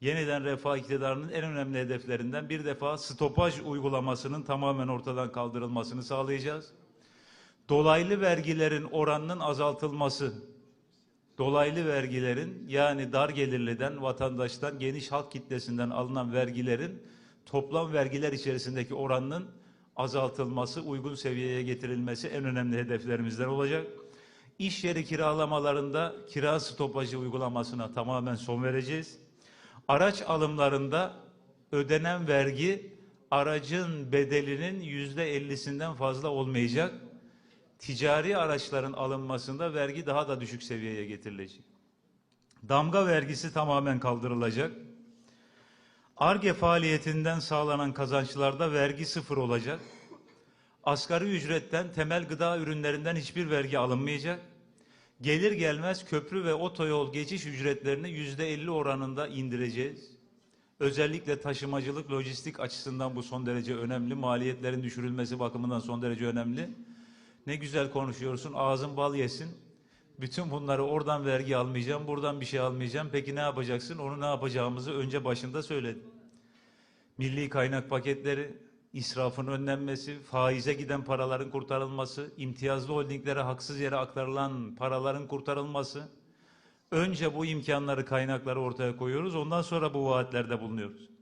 yeniden refah iktidarının en önemli hedeflerinden bir defa stopaj uygulamasının tamamen ortadan kaldırılmasını sağlayacağız. Dolaylı vergilerin oranının azaltılması, dolaylı vergilerin yani dar gelirliden, vatandaştan, geniş halk kitlesinden alınan vergilerin toplam vergiler içerisindeki oranının azaltılması, uygun seviyeye getirilmesi en önemli hedeflerimizden olacak. İş yeri kiralamalarında kira stopajı uygulamasına tamamen son vereceğiz. Araç alımlarında ödenen vergi aracın bedelinin yüzde ellisinden fazla olmayacak. Ticari araçların alınmasında vergi daha da düşük seviyeye getirilecek. Damga vergisi tamamen kaldırılacak. ARGE faaliyetinden sağlanan kazançlarda vergi sıfır olacak. Asgari ücretten temel gıda ürünlerinden hiçbir vergi alınmayacak. Gelir gelmez köprü ve otoyol geçiş ücretlerini yüzde elli oranında indireceğiz. Özellikle taşımacılık, lojistik açısından bu son derece önemli. Maliyetlerin düşürülmesi bakımından son derece önemli. Ne güzel konuşuyorsun, ağzın bal yesin. Bütün bunları oradan vergi almayacağım, buradan bir şey almayacağım. Peki ne yapacaksın? Onu ne yapacağımızı önce başında söyledim. Milli kaynak paketleri, israfın önlenmesi, faize giden paraların kurtarılması, imtiyazlı holdinglere haksız yere aktarılan paraların kurtarılması. Önce bu imkanları, kaynakları ortaya koyuyoruz. Ondan sonra bu vaatlerde bulunuyoruz.